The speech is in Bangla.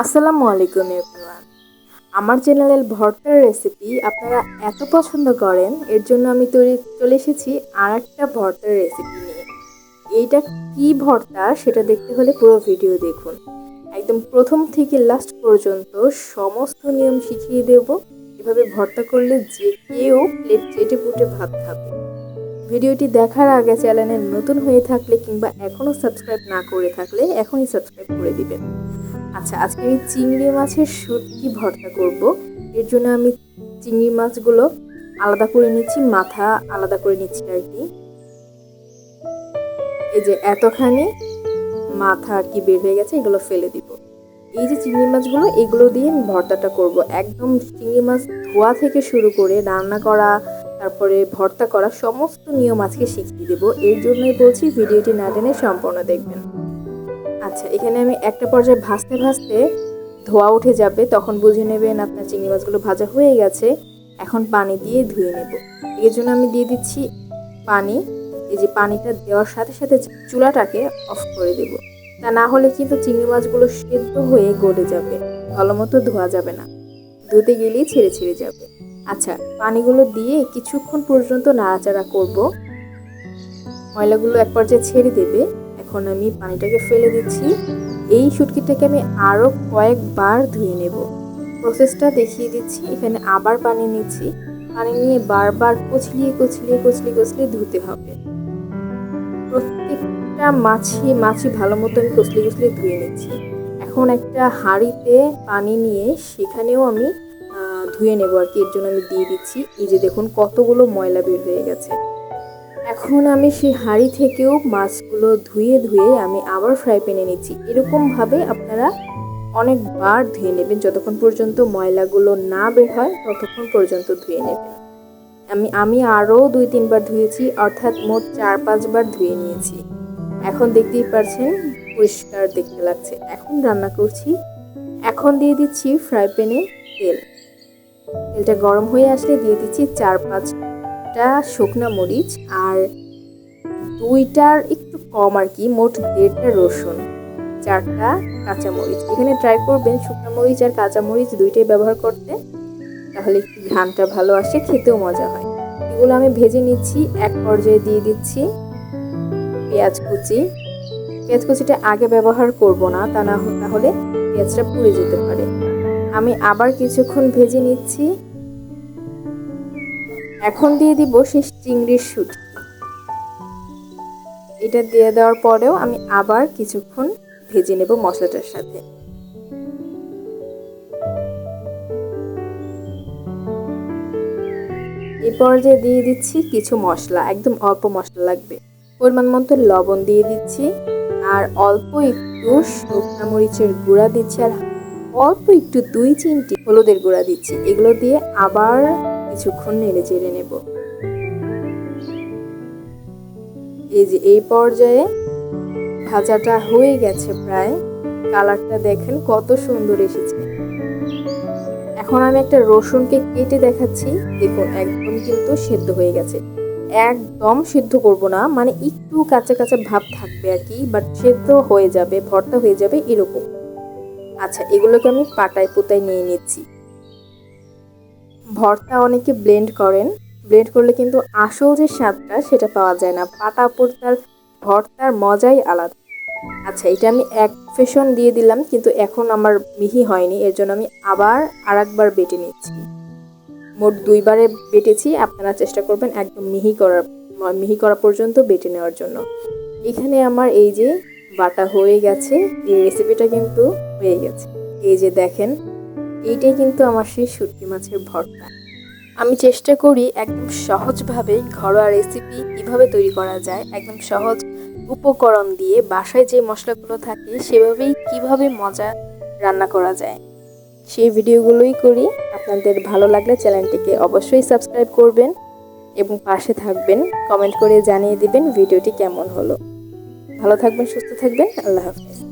আসসালামু আলাইকুম এভরিওয়ান আমার চ্যানেলের ভর্তার রেসিপি আপনারা এত পছন্দ করেন, এর জন্য আমি তৈরি, চলে এসেছি আর একটা ভর্তার রেসিপি নিয়ে। এইটা কি ভর্তা সেটা দেখতে হলে পুরো ভিডিও দেখুন। একদম প্রথম থেকে লাস্ট পর্যন্ত সমস্ত নিয়ম শিখিয়ে দেব। এভাবে ভর্তা করলে যে কেউ প্লেট চেটে পুটে ভাত খাবে। ভিডিওটি দেখার আগে চ্যানেলে নতুন হয়ে থাকলে কিংবা এখনও সাবস্ক্রাইব না করে থাকলে এখনই সাবস্ক্রাইব করে দিবেন। আচ্ছা আজকে আমি চিংড়ি মাছের শুটকি ভর্তা করব। এর জন্য আমি চিংড়ি মাছগুলো আলাদা করে নিচ্ছি, মাথা আলাদা করে নিচ্ছি আর কি। এই যে এতখানি মাথা আর কি বের হয়ে গেছে, এগুলো ফেলে দিব। এই যে চিংড়ি মাছগুলো, এগুলো দিয়ে আমি ভর্তাটা করব। একদম চিংড়ি মাছ ধোয়া থেকে শুরু করে রান্না করা, তারপরে ভর্তা করা, সমস্ত নিয়ম আজকে শিখিয়ে দেবো। এর জন্যই বলছি, ভিডিওটি না টেনে সম্পূর্ণ দেখবেন। আচ্ছা এখানে আমি একটা পর্যায়ে ভাজতে ভাজতে ধোয়া উঠে যাবে, তখন বুঝে নেবেন আপনার চিংড়ি মাছগুলো ভাজা হয়ে গেছে। এখন পানি দিয়ে ধুয়ে নেব। এর জন্য আমি দিয়ে দিচ্ছি পানি। এই যে পানিটা দেওয়ার সাথে সাথে চুলাটাকে অফ করে দেব। তা না হলে কিন্তু চিংড়ি মাছগুলো সেদ্ধ হয়ে গলে যাবে। ভালো মতো ধোয়া যাবে না। ধুতে গেলেই ছেড়ে ছেড়ে যাবে। আচ্ছা পানিগুলো দিয়ে কিছুক্ষণ পর্যন্ত নাড়াচাড়া করব। ময়লাগুলো এক পর্যায়ে ছেড়ে দেবে। এখন আমি পানিটাকে ফেলে দিচ্ছি। এই শুটকিটাকে আমি আরও কয়েকবার ধুয়ে নেব। প্রসেসটা দেখিয়ে দিচ্ছি, এখানে আবার পানি নিচ্ছি। পানি নিয়ে বারবার কচলিয়ে কচলিয়ে কচলিয়ে কচলিয়ে ধুতে হবে। প্রত্যেকটা মাছি মাছি ভালো মতো আমি কচলিয়ে কচলিয়ে ধুয়ে নিচ্ছি। এখন একটা হাঁড়িতে পানি নিয়ে সেখানেও আমি ধুয়ে নেব আর কি। এর জন্য আমি দিয়ে দিচ্ছি। এই যে দেখুন কতগুলো ময়লা বের হয়ে গেছে। এখন আমি সেই হাঁড়ি থেকেও মাছগুলো ধুয়ে ধুয়ে আমি আবার ফ্রাই প্যানে নিচ্ছি। এরকমভাবে আপনারা অনেকবার ধুয়ে নেবেন। যতক্ষণ পর্যন্ত ময়লাগুলো না বের হয়, ততক্ষণ পর্যন্ত ধুয়ে নেবেন। আমি আমি আরও দুই, তিনবার ধুয়েছি, অর্থাৎ মোট চার, পাঁচবার ধুয়ে নিয়েছি। এখন দেখতেই পারছেন, পরিষ্কার দেখতে লাগছে। এখন রান্না করছি। এখন দিয়ে দিচ্ছি ফ্রাই প্যানে তেল। তেলটা গরম হয়ে আসলে দিয়ে দিচ্ছি চার, পাঁচ একটা শুকনো মরিচ আর দুইটার একটু কম আর কি, মোট দেড়টা রসুন, চারটা কাঁচা মরিচ এখানে ট্রাই করবেন শুকনো মরিচ আর কাঁচা মরিচ দুইটাই ব্যবহার করতে, তাহলে একটু ঘানটা ভালো আসে, খেতেও মজা হয়। এগুলো আমি ভেজে নিচ্ছি, এক পর্যায়ে দিয়ে দিচ্ছি পেঁয়াজ কুচি। পেঁয়াজ কুচিটা আগে ব্যবহার করব না, তা না তাহলে পেঁয়াজটা পুড়ে যেতে পারে। আমি আবার কিছুক্ষণ ভেজে নিচ্ছি এখন দিয়ে দিব সেই চিংড়ির শুট এটা দিয়ে দেওয়ার পরেও আমি আবার কিছুক্ষণ ভেজে নেব মশলাটার সাথে। এই পর্যায়ে দিয়ে দিচ্ছি কিছু মশলা, একদম অল্প মশলা লাগবে। পরিমাণ মতো লবণ দিয়ে দিচ্ছি আর অল্প একটু শুকনা মরিচের গুঁড়া দিচ্ছি আর অল্প একটু দুই চিমটি হলুদের গুঁড়া দিচ্ছি। এগুলো দিয়ে আবার কিছুক্ষণ নেড়ে চেড়ে নেব। এই যে এই পর্যায়ে ভাজাটা হয়ে গেছে প্রায়। কালারটা দেখেন কত সুন্দর এসেছে। এখন আমি একটা রসুনকে কেটে দেখাচ্ছি। দেখুন, একদম কিন্তু সেদ্ধ হয়ে গেছে। একদম সিদ্ধ করব না মানে একটু কাঁচা কাঁচা ভাব থাকবে আর কি বাট সেদ্ধ হয়ে যাবে, ভর্তা হয়ে যাবে এরকম। আচ্ছা এগুলোকে আমি পাটায় পুতায় নিয়ে নিচ্ছি। ভর্তা অনেকে ব্লেন্ড করেন। ব্লেন্ড করলে কিন্তু আসল যে স্বাদটা, সেটা পাওয়া যায় না। পাটা পোড়তার ভর্তার মজাই আলাদা। আচ্ছা এটা আমি এক ফেশন দিয়ে দিলাম, কিন্তু এখন আমার মিহি হয়নি। এর জন্য আমি আবার আর একবার বেটে নিচ্ছি। মোট দুইবারে বেটেছি। আপনারা চেষ্টা করবেন একদম মিহি করার, মিহি করা পর্যন্ত বেটে নেওয়ার জন্য। এখানে আমার এই যে বাটা হয়ে গেছে, এই রেসিপিটা কিন্তু হয়ে গেছে। এই যে দেখেন এইটাই কিন্তু আমার সেই শুটকি মাছের ভর্তা। আমি চেষ্টা করি একদম সহজভাবে ঘরোয়া রেসিপি কীভাবে তৈরি করা যায়, একদম সহজ উপকরণ দিয়ে বাসায় যে মশলাগুলো থাকে সেভাবেই কীভাবে মজা রান্না করা যায়। সেই ভিডিওগুলোই করি। আপনাদের ভালো লাগলে চ্যানেলটিকে অবশ্যই সাবস্ক্রাইব করবেন এবং পাশে থাকবেন কমেন্ট করে জানিয়ে দিবেন ভিডিওটি কেমন হলো। ভালো থাকবেন, সুস্থ থাকবেন, আল্লাহ হাফিজ।